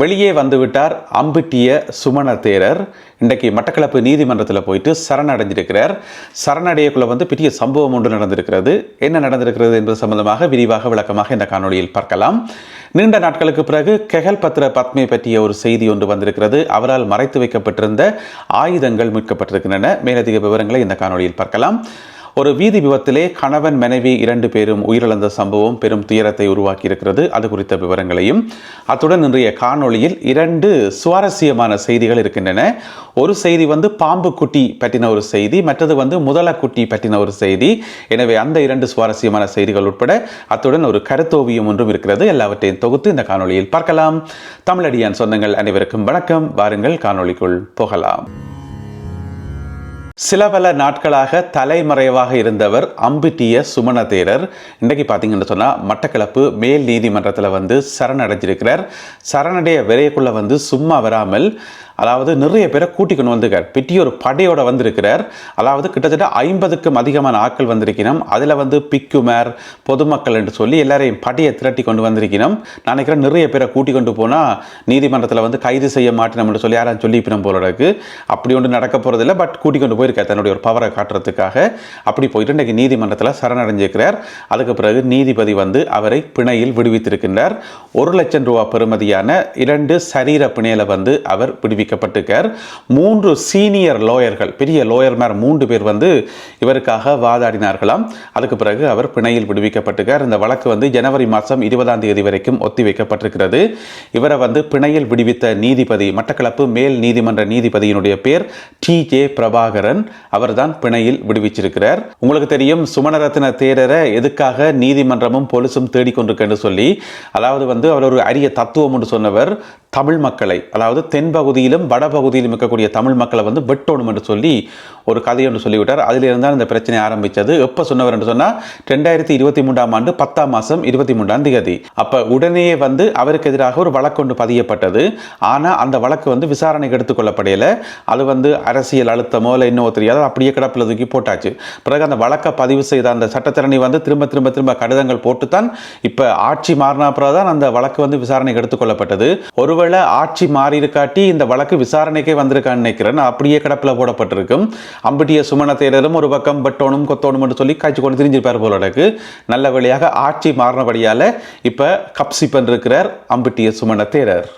வெளியே வந்துவிட்டார் அம்பிட்டிய சுமண தேரர். இன்றைக்கு மட்டக்களப்பு நீதிமன்றத்தில் போயிட்டு சரணடைஞ்சிருக்கிறார். சரணடையக்குள்ள வந்து பெரிய சம்பவம் ஒன்று நடந்திருக்கிறது. என்ன நடந்திருக்கிறது என்பது சம்பந்தமாக விரிவாக விளக்கமாக இந்த காணொலியில் பார்க்கலாம். நீண்ட நாட்களுக்கு பிறகு கெகல் பத்ர பத்மை பற்றிய ஒரு செய்தி ஒன்று வந்திருக்கிறது. அவரால் மறைத்து வைக்கப்பட்டிருந்த ஆயுதங்கள் மீட்கப்பட்டிருக்கின்றன. மேலதிக விவரங்களை இந்த காணொலியில் பார்க்கலாம். ஒரு வீதி விபத்திலே கணவன் மனைவி இரண்டு பேரும் உயிரிழந்த சம்பவம் பெரும் துயரத்தை உருவாக்கியிருக்கிறது. அது குறித்த விவரங்களையும் அத்துடன் இன்றைய காணொளியில் இரண்டு சுவாரஸ்யமான செய்திகள் இருக்கின்றன. ஒரு செய்தி வந்து பாம்பு குட்டி பற்றின ஒரு செய்தி மற்றது வந்து முதலக்குட்டி பற்றின ஒரு செய்தி. எனவே அந்த இரண்டு சுவாரஸ்யமான செய்திகள் உட்பட அத்துடன் ஒரு கருத்தோவியம் ஒன்றும் இருக்கிறது. எல்லாவற்றையும் தொகுத்து இந்த காணொளியில் பார்க்கலாம். தமிழடியான் சொந்தங்கள் அனைவருக்கும் வணக்கம். வாருங்கள் காணொளிக்குள் போகலாம். சில பல நாட்களாக தலைமறைவாக இருந்தவர் அம்பிட்டிய சுமண தேரர் இன்றைக்கு பார்த்தீங்கன்னு சொன்னால் மட்டக்களப்பு மேல் நீதிமன்றத்தில் வந்து சரணடைஞ்சிருக்கிறார். சரணடைய விரைக்குள்ளே வந்து சும்மா வராமல் அதாவது நிறைய பேரை கூட்டிக்கொண்டு வந்திருக்கார். பெரிய ஒரு படையோட வந்திருக்கிறார். அதாவது கிட்டத்தட்ட ஐம்பதுக்கும் அதிகமான ஆட்கள் வந்திருக்கணும். அதில் வந்து பிக்குமேர் பொதுமக்கள் என்று சொல்லி எல்லாரையும் படையை திரட்டி கொண்டு வந்திருக்கணும். நான் நினைக்கிறேன் நிறைய பேரை கூட்டிக் கொண்டு போனால் நீதிமன்றத்தில் வந்து கைது செய்ய மாட்டேன் என்று சொல்லி யாரும் சொல்லி இப்போ போல இருக்கு. அப்படி ஒன்று நடக்க போகிறதில்ல பட் கூட்டிக் கொண்டு போயிருக்கார். தன்னுடைய ஒரு பவரை காட்டுறதுக்காக. அப்படி போயிட்டு இன்றைக்கு நீதிமன்றத்தில் சரணடைஞ்சிருக்கிறார். அதுக்கு பிறகு நீதிபதி வந்து அவரை பிணையில் விடுவித்திருக்கின்றார். ஒரு லட்சம் ரூபா பெறுமதியான இரண்டு சரீர பிணையில் வந்து அவர் நியமிக்கப்பட்டிருக்கார் மூன்று சீனியர் லோயர்கள் பெரிய லோயர் மேர் மூன்று பேர் வந்து இவருக்காக வாதாடினார்களாம். அதுக்கு பிறகு அவர் பிணையில் விடுவிக்கப்பட்டிருக்கார். இந்த வழக்கு வந்து ஜனவரி மாதம் இருபதாம் தேதி வரைக்கும் ஒத்தி வைக்கப்பட்டிருக்கிறது இவரை வந்து பிணையில் விடுவித்த நீதிபதி மட்டக்களப்பு மேல் நீதிமன்ற நீதிபதியினுடைய பேர் டி. ஜே. பிரபாகரன். அவர்தான் பிணையில் விடுவிச்சிருக்கிறார். உங்களுக்கு தெரியும் சுமணரத்ன தேரரை எதுக்காக நீதிமன்றமும் போலீஸும் தேடிக்கொண்டிருக்கேன்னு சொல்லி அதாவது வந்து அவர் ஒரு அரிய தத்துவம் என்று சொன்னவர் தமிழ் மக்களை அதாவது தென்பகுதியிலும் வடபகுதியிலும் இருக்கக்கூடிய தமிழ் மக்களை வந்து வெட்டணும் என்று சொல்லி ஒரு கதை ஒன்று சொல்லிவிட்டார். அதிலிருந்து தான் இந்த பிரச்சனை ஆரம்பித்தது எப்போ சொன்னவர் என்று சொன்னால் ரெண்டாயிரத்தி இருபத்தி மூன்றாம் ஆண்டு பத்தாம் மாதம் இருபத்தி மூன்றாம் தேதி அப்போ உடனே வந்து அவருக்கு எதிராக ஒரு வழக்கு ஒன்று பதியப்பட்டது. ஆனால் அந்த வழக்கு வந்து விசாரணைக்கு எடுத்துக்கொள்ளப்படையில அது வந்து அரசியல் அழுத்தமோ இல்லை இன்னும் தெரியாது அப்படியே கிடப்பில் தூக்கி போட்டாச்சு. பிறகு அந்த வழக்கை பதிவு செய்த அந்த சட்டத்திரணி வந்து திரும்ப திரும்ப திரும்ப கடிதங்கள் போட்டுத்தான் இப்போ ஆட்சி மாறினா பிறகு தான் அந்த வழக்கு வந்து விசாரணைக்கு எடுத்துக்கொள்ளப்பட்டது ஒருவர் ஒருவேளை ஆட்சி மாறி இருக்காட்டி இந்த வழக்கு விசாரணைக்கே வந்திருக்கான்னு நினைக்கிறேன். அப்படியே கிடப்பில் போடப்பட்டிருக்கும். அம்பிட்டிய சுமண தேரரும் ஒரு பக்கம் பட்டோனும் கொத்தோனும் என்று சொல்லி காய்ச்சி கொண்டு திரிஞ்சிருப்பார் போல எனக்கு நல்ல வழியாக ஆட்சி மாறினபடியால் இப்போ கப்சி பண்ணிருக்கிறார் அம்பிட்டிய சுமண தேரர்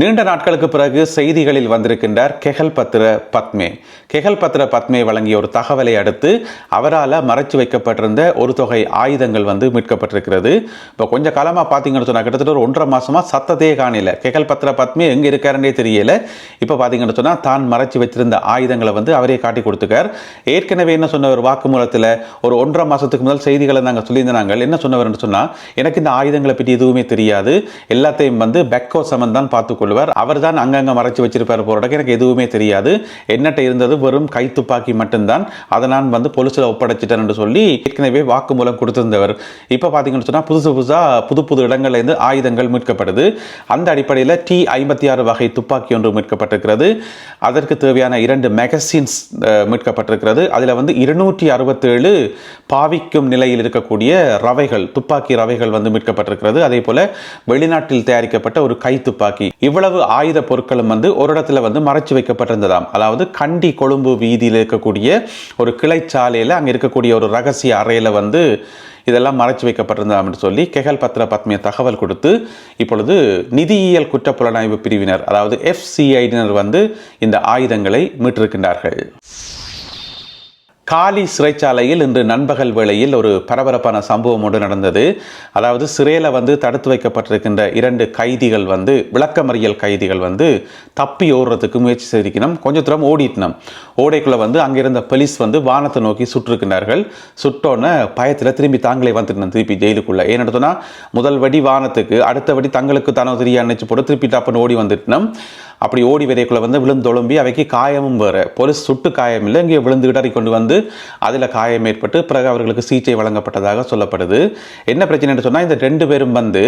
நீண்ட நாட்களுக்கு பிறகு செய்திகளில் வந்திருக்கின்றார் கெஹல் பத்திர பத்மே. கெகல் பத்திர பத்மே வழங்கிய ஒரு தகவலை அடுத்து அவரால் மறைச்சு வைக்கப்பட்டிருந்த ஒரு தொகை ஆயுதங்கள் வந்து மீட்கப்பட்டிருக்கிறது. இப்போ கொஞ்சம் காலமாக பார்த்தீங்கன்னு சொன்னால் கிட்டத்தட்ட ஒரு ஒன்றரை மாதமாக சத்தத்தையே காணல. கெகல் பத்திர பத்மே எங்கே இருக்காருன்னே தெரியல. இப்போ பார்த்தீங்கன்னு சொன்னால் தான் மறைச்சு வச்சிருந்த ஆயுதங்களை வந்து அவரே காட்டி கொடுத்துக்கார் ஏற்கனவே என்ன சொன்ன ஒரு வாக்குமூலத்தில் ஒரு ஒன்றரை மாதத்துக்கு முதல் செய்திகளை நாங்கள் சொல்லியிருந்தாங்க. என்ன சொன்னவர்னு சொன்னால் எனக்கு இந்த ஆயுதங்களை பற்றி எதுவுமே தெரியாது. எல்லாத்தையும் வந்து பெக்கோ சமன் தான் பார்த்துக்கொள்வார் அவர் தான் அங்கங்கே மறைச்சு வச்சிருப்பார் போகிறதுக்கு எனக்கு எதுவுமே தெரியாது. என்னட்ட இருந்தது வெறும் கை துப்பாக்கி மட்டும்தான். அதை நான் வந்து போலீஸில் ஒப்படைச்சிட்டேன் என்று சொல்லி ஏற்கனவே வாக்குமூலம் கொடுத்திருந்தவர். இப்போ பார்த்தீங்கன்னு சொன்னால் புதுசு புதுசாக புது புது இடங்கள்லேருந்து ஆயுதங்கள் மீட்கப்படுது. அந்த அடிப்படையில் டி ஐம்பத்தி ஆறு வகை துப்பாக்கி ஒன்று மீட்கப்பட்டிருக்கிறது. அதற்கு தேவையான இரண்டு மெகசின்ஸ் மீட்கப்பட்டிருக்கிறது. அதில் வந்து இருநூற்றி அறுபத்தேழு பாவிக்கும் நிலையில் இருக்கக்கூடிய ரவைகள் துப்பாக்கி ரவைகள் வந்து மீட்கப்பட்டிருக்கிறது. அதே போல வெளிநாட்டில் தயாரிக்கப்பட்ட ஒரு கை துப்பாக்கி. இவ்வளவு ஆயுத பொருட்களும் வந்து ஒரு இடத்துல வந்து மறைச்சு வைக்கப்பட்டிருந்ததாம். அதாவது கண்டி கொழும்பு வீதியில் இருக்கக்கூடிய ஒரு கிளைச்சாலையில் அங்கே இருக்கக்கூடிய ஒரு ரகசிய அறையில் வந்து இதெல்லாம் மறைச்சு வைக்கப்பட்டிருந்ததாம் சொல்லி கெகல் பத்திர பத்மிய தகவல் கொடுத்து இப்பொழுது நிதியியல் குற்றப்புலனாய்வு பிரிவினர் அதாவது எஃப்சிஐடினர் வந்து இந்த ஆயுதங்களை மீட்டிருக்கின்றார்கள். காலி சிறைச்சாலையில் இன்று நண்பகல் வேளையில் ஒரு பரபரப்பான சம்பவம் ஒன்று நடந்தது. அதாவது சிறையில் வந்து தடுத்து வைக்கப்பட்டிருக்கின்ற இரண்டு கைதிகள் வந்து விளக்கமறியல் கைதிகள் வந்து தப்பி ஓடுறதுக்கு முயற்சி செய்திக்கணும் கொஞ்சம் தூரம் ஓடிட்டணும் ஓடைக்குள்ளே வந்து அங்கிருந்த போலீஸ் வந்து வானத்தை நோக்கி சுட்டிருக்கின்றார்கள் சுட்டோன்னே பயத்தில் திரும்பி தாங்களே வந்துட்டணும் திருப்பி ஜெயிலுக்குள்ளே. ஏன்னு சொன்னால் முதல் வடி வானத்துக்கு அடுத்த வடி தங்களுக்கு தானோ தெரியா நினச்சி போட்டு திருப்பி டப்புன்னு ஓடி வந்துட்டணும் அப்படி ஓடி விதைக்குள்ளே வந்து விழுந்தொழும்பி அவைக்கு காயமும் வேறு. போலீஸ் சுட்டு காயம் இல்லை இங்கே விழுந்து இடறி கொண்டு வந்து அதில் காயம் ஏற்பட்டு பிறகு அவர்களுக்கு சிகிச்சை வழங்கப்பட்டதாக சொல்லப்படுது. என்ன பிரச்சனைன்னு சொன்னால் இந்த ரெண்டு பேரும் வந்து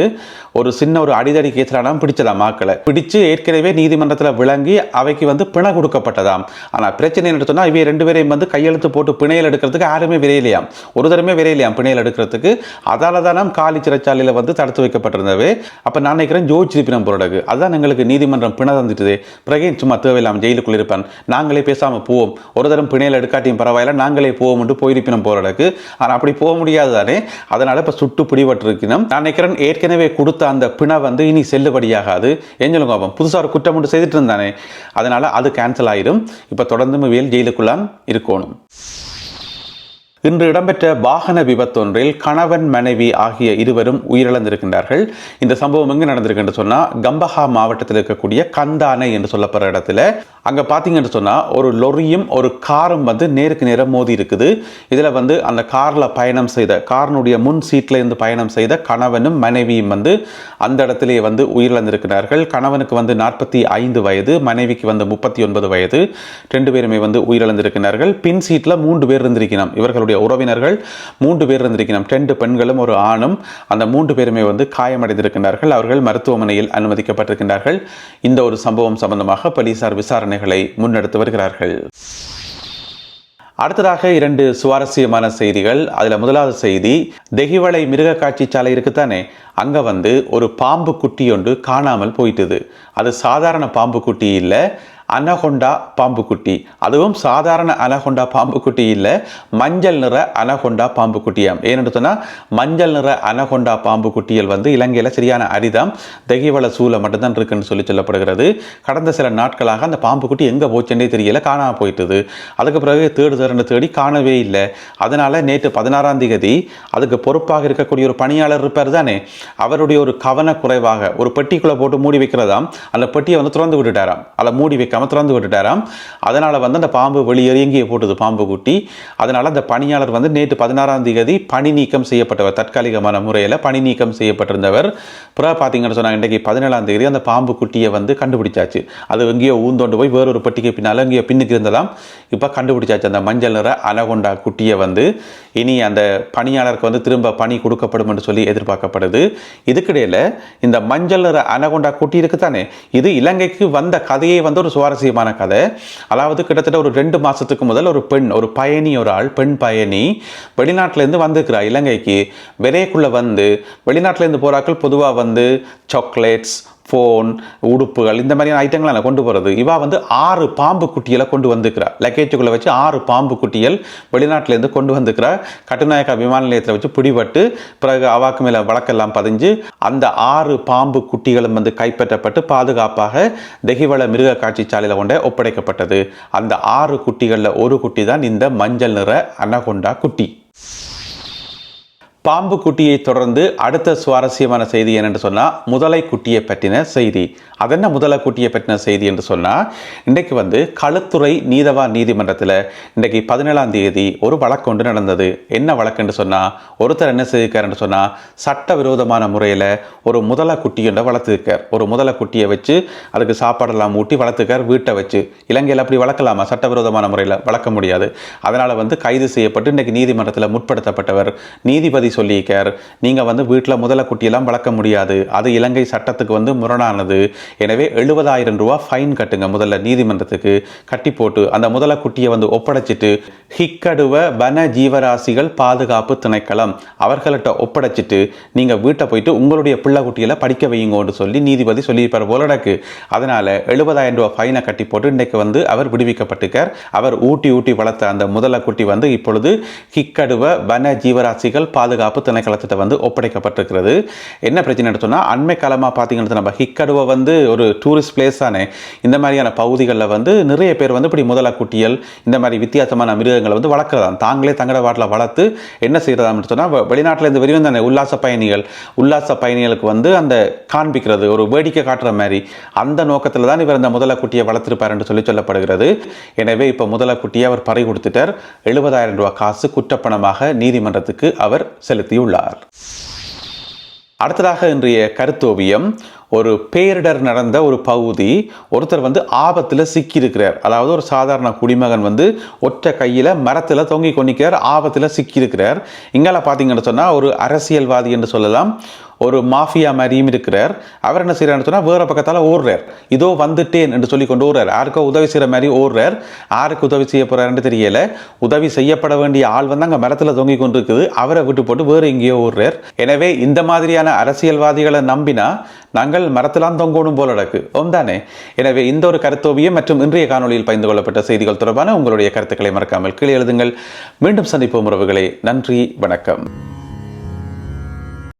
ஒரு சின்ன ஒரு அடிதடி கேஸ்லாம் பிடிச்சதாம் மாக்களை பிடிச்சு ஏற்கனவே நீதிமன்றத்தில் விளங்கி அவைக்கு வந்து பிணை கொடுக்கப்பட்டதாம். ஆனால் பிரச்சனை என்று சொன்னால் இவை ரெண்டு பேரையும் வந்து கையெழுத்து போட்டு பிணையில் எடுக்கிறதுக்கு யாருமே விரையிலையாம். ஒரு தரமே விரையிலையாம் பிணையில் எடுக்கிறதுக்கு. அதால தான் காலி சிறைச்சாலையில் வந்து தடுத்து வைக்கப்பட்டிருந்தவை அப்போ நான் நினைக்கிறேன் ஜோதிச்சிருப்பினம் போராடகு அதுதான் எங்களுக்கு நீதிமன்றம் பிணை தந்துட்டுது பிறகு சும்மா தேவையில்லாமல் ஜெயிலுக்குள் இருப்பேன்? நாங்களே பேசாமல் போவோம். ஒரு தரம் பிணையில் எடுக்காட்டியும் பரவாயில்ல நாங்களே போவோம்ட்டு போயிருப்பினம் அளவுக்கு ஆனால் அப்படி போக முடியாது தானே? அதனால் இப்போ சுட்டு பிடிபட்டிருக்கணும் நான் நினைக்கிறேன் ஏற்கனவே கொடுத்த அந்த பிணை வந்து இனி செல்லுபடியாகாது. ஏஞ்சலும் கோபம் புதுசாக ஒரு குற்றம் ஒன்று செய்துட்டு இருந்தானே. அதனால் அது கேன்சல் ஆகிடும் இப்போ தொடர்ந்து வேல் ஜெயிலுக்குள்ளான் இருக்கணும். இன்று இடம்பெற்ற வாகன விபத்தொன்றில் கணவன் மனைவி ஆகிய இருவரும் உயிரிழந்திருக்கின்றார்கள். இந்த சம்பவம் எங்கே நடந்திருக்கு என்று சொன்னால் கம்பஹா மாவட்டத்தில் இருக்கக்கூடிய கந்தானை என்று சொல்லப்படுற இடத்துல அங்கே பார்த்தீங்கன்னு சொன்னால் ஒரு லொரியும் ஒரு காரும் வந்து நேருக்கு நேரம் மோதி இருக்குது. இதில் வந்து அந்த காரில் பயணம் செய்த காரினுடைய முன் சீட்டில் இருந்து பயணம் செய்த கணவனும் மனைவியும் வந்து அந்த இடத்திலேயே வந்து உயிரிழந்திருக்கிறார்கள். கணவனுக்கு வந்து நாற்பத்தி ஐந்து வயது மனைவிக்கு வந்து முப்பத்தி ஒன்பது வயது. ரெண்டு பேருமே வந்து உயிரிழந்திருக்கிறார்கள். பின் சீட்டில் மூன்று பேர் இருந்திருக்கணும். இவர்களுடைய உறவினர்கள் மூன்று பேர் இருந்திருக்கணும். ரெண்டு பெண்களும் ஒரு ஆணும். அந்த மூன்று பேருமே வந்து காயமடைந்திருக்கின்றார்கள் அவர்கள் மருத்துவமனையில் அனுமதிக்கப்பட்டிருக்கின்றார்கள் இந்த ஒரு சம்பவம் சம்பந்தமாக போலீசார் விசாரணைகளை முன்னெடுத்து வருகிறார்கள். அடுத்ததாக இரண்டு சுவாரஸ்யமான செய்திகள். அதில் முதலாவது செய்தி தெகிவளை மிருக காட்சி சாலை இருக்குத்தானே அங்கே வந்து ஒரு பாம்பு குட்டி ஒன்று காணாமல் போயிட்டுது. அது சாதாரண பாம்பு குட்டி இல்லை அனகொண்டா பாம்பு குட்டி அதுவும் சாதாரண அனகொண்டா பாம்பு குட்டி இல்லை மஞ்சள் நிற அனகொண்டா பாம்பு குட்டியாம் ஏன்னு சொன்னால் மஞ்சள் நிற அனகொண்டா பாம்பு வந்து இலங்கையில் சரியான அரிதாம். தெகிவள சூளை மட்டும்தான் இருக்குன்னு சொல்லி சொல்லப்படுகிறது. கடந்த சில நாட்களாக அந்த பாம்பு குட்டி எங்கே போச்சுன்னே தெரியல காணாமல் போயிட்டுது. அதுக்கு பிறகு தேடு தேர்ந்து தேடி காணவே இல்லை. அதனால் நேற்று பதினாறாம் தேதி அதுக்கு பொறுப்பாக இருக்கக்கூடிய ஒரு பணியாளர் இருப்பார் தானே அவருடைய ஒரு கவனக்குறைவாக ஒரு பெட்டிக்குள்ளே போட்டு மூடி வைக்கிறதாம். அந்த பெட்டியை வந்து திறந்து விட்டுட்டாராம். அதை மூடி வைக்காம திறந்து விட்டுட்டாராம். அதனால் வந்து அந்த பாம்பு வெளியேறி எங்கேயே போட்டது பாம்பு குட்டி. அதனால் அந்த பணியாளர் வந்து நேற்று பதினாறாம் தேதி பணி நீக்கம் செய்யப்பட்டவர் தற்காலிகமான முறையில் பணி நீக்கம் செய்யப்பட்டிருந்தவர். பிற பார்த்தீங்கன்னு சொன்னாங்க இன்றைக்கு பதினேழாம் தேதி அந்த பாம்பு குட்டியை வந்து கண்டுபிடிச்சாச்சு. அது எங்கேயோ ஊந்தோண்டு போய் வேறொரு பெட்டிக்கு பின்னால் எங்கேயோ பின்னுக்கு இருந்ததாம். இப்போ கண்டுபிடிச்சாச்சு. அந்த மஞ்சள் நிற அனகொண்டா குட்டியை வந்து இனி அந்த பணியாளருக்கு வந்து திரும்ப பணி கொடுக்கப்படும் என்று சொல்லி எதிர்பார்க்கப்படுது. இதுக்கிடையில் இந்த மஞ்சள் நிற அனகொண்டா குட்டி இருக்குதானே? இது இலங்கைக்கு வந்த கதையை வந்து ஒரு சுவாரஸ்யமான கதை. அதாவது கிட்டத்தட்ட ஒரு ரெண்டு மாதத்துக்கு முதல் ஒரு பெண் ஒரு பயணி ஒரு ஆள் பெண் பயணி வெளிநாட்டிலேருந்து வந்திருக்கிறா இலங்கைக்கு. விரைக்குள்ளே வந்து வெளிநாட்டிலேருந்து போகிறாக்கள் பொதுவாக வந்து சாக்லேட்ஸ் ஃபோன் உடுப்புகள் இந்த மாதிரியான ஐட்டங்களை நான் கொண்டு போகிறது இவா வந்து ஆறு பாம்பு குட்டியில் கொண்டு வந்துக்கிறார் லக்கேஜுக்குள்ளே வச்சு ஆறு பாம்பு குட்டிகள் வெளிநாட்டிலேருந்து கொண்டு வந்துக்கிறார் கட்டுநாயக்கா விமான நிலையத்தில் வச்சு பிடிபட்டு பிறகு அவாக்கு மேலே வழக்கெல்லாம் பதிஞ்சு அந்த ஆறு பாம்பு குட்டிகளும் வந்து கைப்பற்றப்பட்டு பாதுகாப்பாக தெகிவள மிருக காட்சி சாலையில் கொண்டே ஒப்படைக்கப்பட்டது. அந்த ஆறு குட்டிகளில் ஒரு குட்டி தான் இந்த மஞ்சள் நிற அனகொண்டா குட்டி. பாம்பு குட்டியை தொடர்ந்து அடுத்த சுவாரஸ்யமான செய்தி என்னென்று சொன்னால் முதலை குட்டியை பற்றின செய்தி. அதென்ன முதலை குட்டியை பற்றின செய்தி என்று சொன்னால் இன்றைக்கு வந்து களுத்துறை நீதவா நீதிமன்றத்தில் இன்றைக்கு பதினேழாம் தேதி ஒரு வழக்கு ஒன்று நடந்தது. என்ன வழக்கு என்று சொன்னால் ஒருத்தர் என்ன செய்திருக்காருன்னு சொன்னால் சட்டவிரோதமான முறையில் ஒரு முதலை குட்டி ஒன்றை வளர்த்துருக்கார். ஒரு முதலை குட்டியை வச்சு அதுக்கு சாப்பாடெல்லாம் ஊட்டி வளர்த்துக்கார் வீட்டை வச்சு. இலங்கையில் அப்படி வளர்க்கலாமா? சட்டவிரோதமான முறையில் வளர்க்க முடியாது. அதனால் வந்து கைது செய்யப்பட்டு இன்றைக்கு நீதிமன்றத்தில் முற்படுத்தப்பட்டவர் நீதிபதி சொல்லியிருக்கார். நீங்கள் வந்து வீட்டில் முதல குட்டியெல்லாம் வளர்க்க முடியாது. அது இலங்கை சட்டத்துக்கு வந்து முரணானது. எனவே எழுபதாயிரம் ரூபா ஃபைன் கட்டுங்க முதல்ல நீதிமன்றத்துக்கு. கட்டி போட்டு அந்த முதல குட்டியை வந்து ஒப்படைச்சிட்டு ஹிக்கடுவ வன ஜீவராசிகள் பாதுகாப்பு திணைக்களம் அவர்கள்ட்ட ஒப்படைச்சிட்டு நீங்கள் வீட்டை போயிட்டு உங்களுடைய பிள்ளை குட்டியில் படிக்க வையுங்கன்னு சொல்லி நீதிபதி சொல்லியிருப்பார் போலடக்கு அதனால் எழுபதாயிரம் ரூபா ஃபைனை கட்டி போட்டு இன்றைக்கு வந்து அவர் விடுவிக்கப்பட்டிருக்கார். அவர் ஊட்டி ஊட்டி வளர்த்த அந்த முதல குட்டி வந்து இப்பொழுது ஹிக்கடுவ வன ஜீவராசிகள் பாதுகாப்பு திணைக்களத்திட்ட வந்து ஒப்படைக்கப்பட்டிருக்கிறது. என்ன பிரச்சனை சொன்னால் அண்மை காலமாக பார்த்தீங்கன்னா நம்ம ஹிக்கடுவை வந்து ஒரு டூரிஸ்ட் பிளேஸ் தானே. இந்த மாதிரியான பகுதிகளில் வந்து நிறைய பேர் வந்து இப்படி முதலை குட்டியல் இந்த மாதிரி வித்தியாசமான மிருகங்களை வந்து வளர்க்குறதான் தாங்களே தங்கட வாட்டில் வளர்த்து என்ன செய்கிறதாம்னு சொன்னால் வெளிநாட்டிலேருந்து வெளிவந்த தானே உல்லாச பயணிகள் உல்லாச பயணிகளுக்கு வந்து அந்த காண்பிக்கிறது ஒரு வேடிக்கை காட்டுற மாதிரி. அந்த நோக்கத்தில் தான் இவர் அந்த முதல குட்டியை வளர்த்துருப்பார் என்று சொல்லி சொல்லப்படுகிறது. எனவே இப்போ முதல குட்டியை அவர் பறி கொடுத்துட்டார். எழுபதாயிரம் ரூபாய் காசு குற்றப்பணமாக நீதிமன்றத்துக்கு அவர் செலுத்தியுள்ளார். அடுத்ததாக இன்றைய கருத்தோவியம் ஒரு பேரிடர் நடந்த ஒரு பகுதி ஒருத்தர் வந்து ஆபத்தில் சிக்கியிருக்கிறார். அதாவது ஒரு சாதாரண குடிமகன் வந்து ஒற்றை கையில் மரத்தில் தொங்கி கொண்டிருக்கிறார் ஆபத்தில் சிக்கியிருக்கிறார். இங்கால பார்த்தீங்கன்னு சொன்னால் ஒரு அரசியல்வாதி என்று சொல்லலாம். ஒரு மாஃபியா மாதிரியும் இருக்கிறார். அவர் என்ன செய்யறாருன்னு சொன்னால் வேற பக்கத்தால் ஓடுறார். இதோ வந்துட்டேன் என்று சொல்லி கொண்டு ஓடுறார். யாருக்கோ உதவி செய்கிற மாதிரி ஓடுறார்? யாருக்கு உதவி செய்ய போகிறாருன்னு தெரியல. உதவி செய்யப்பட வேண்டிய ஆள் வந்து அங்கே மரத்தில் தொங்கி கொண்டு இருக்குது அவரை விட்டு போட்டு வேறு எங்கேயோ ஓடுறார். எனவே இந்த மாதிரியான அரசியல்வாதிகளை நம்பினா நாங்கள் மரத்திலாம் தொங்கணும் போல நடக்கு. ஓம் தானே? எனவே இந்த ஒரு கருத்தோவியம் மற்றும் இன்றைய காணொலியில் பகிர்ந்து கொள்ளப்பட்ட செய்திகள் தொடர்பான உங்களுடைய கருத்துக்களை மறக்காமல் கீழே எழுதுங்கள். மீண்டும் சந்திப்போம் உறவுகளே. நன்றி வணக்கம்.